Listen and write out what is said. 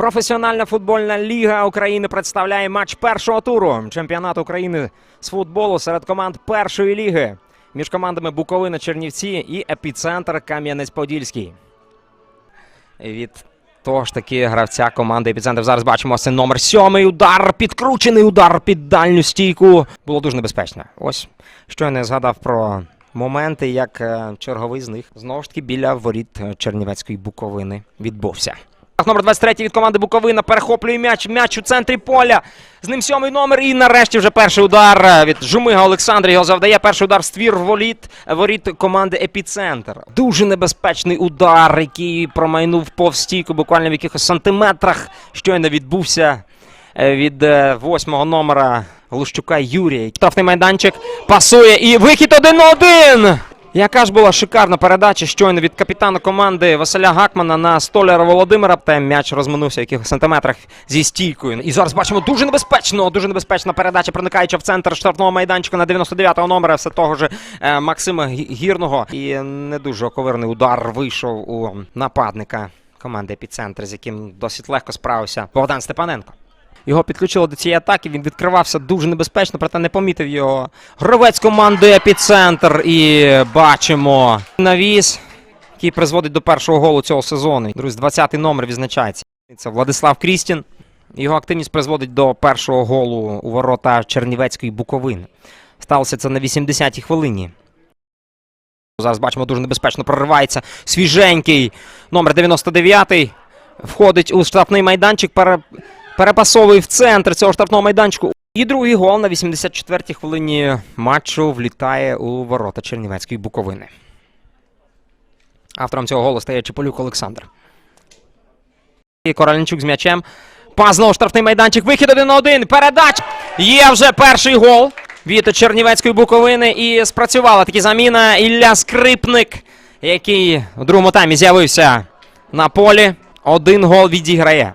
Професіональна футбольна ліга України представляє матч першого туру чемпіонату України з футболу серед команд першої ліги між командами Буковина Чернівці і епіцентр Кам'янець-Подільський. Від того ж таки гравця команди епіцентр. Зараз бачимо це номер сьомий. Удар, підкручений удар під дальню стійку. Було дуже небезпечно. Ось що я не згадав про моменти, як е, черговий з них знову ж таки біля воріт е, Чернівецької Буковини відбувся. Номер 23 від команди Буковина перехоплює м'яч. М'яч у центрі поля. З ним сьомий номер. І нарешті вже перший удар е, від Жумига Олександра. Його завдає перший удар в ствір воліт, воріт команди Епіцентр. Дуже небезпечний удар, який промайнув повз стійку буквально в якихось сантиметрах. Щойно відбувся е, від е, восьмого номера Глущука Юрія. Штрафний майданчик пасує і вихід один на один. Яка ж була шикарна передача щойно від капітана команди Василя Гакмана на столяра Володимира. Та м'яч розминувся в якихось сантиметрах зі стійкою. І зараз бачимо дуже небезпечно, дуже небезпечна передача, проникаюча в центр штрафного майданчика на 99-го номера все того ж е, Максима Гірного. І не дуже оковирний удар вийшов у нападника команди епіцентр, з яким досить легко справився Богдан Степаненко. Його підключило до цієї атаки. Він відкривався дуже небезпечно, проте не помітив його. Гравець команди епіцентр. І бачимо навіс, який призводить до першого голу цього сезону. Друзі, 20-й номер відзначається. Це Владислав Крістін. Його активність призводить до першого голу у ворота Чернівецької Буковини. Сталося це на 80-й хвилині. Зараз бачимо, дуже небезпечно проривається. Свіженький номер 99 входить у штрафний майданчик. Пере... Перепасовує в центр цього штрафного майданчику. І другий гол на 84-й хвилині матчу влітає у ворота Чернівецької Буковини. Автором цього голу стає Чеполюк Олександр. І Кораленчук з м'ячем. Пас знову штрафний майданчик. Вихід один на один. Передач. Є вже перший гол від Чернівецької Буковини. І спрацювала таки заміна. Ілля Скрипник, який у другому таймі з'явився на полі. Один гол відіграє.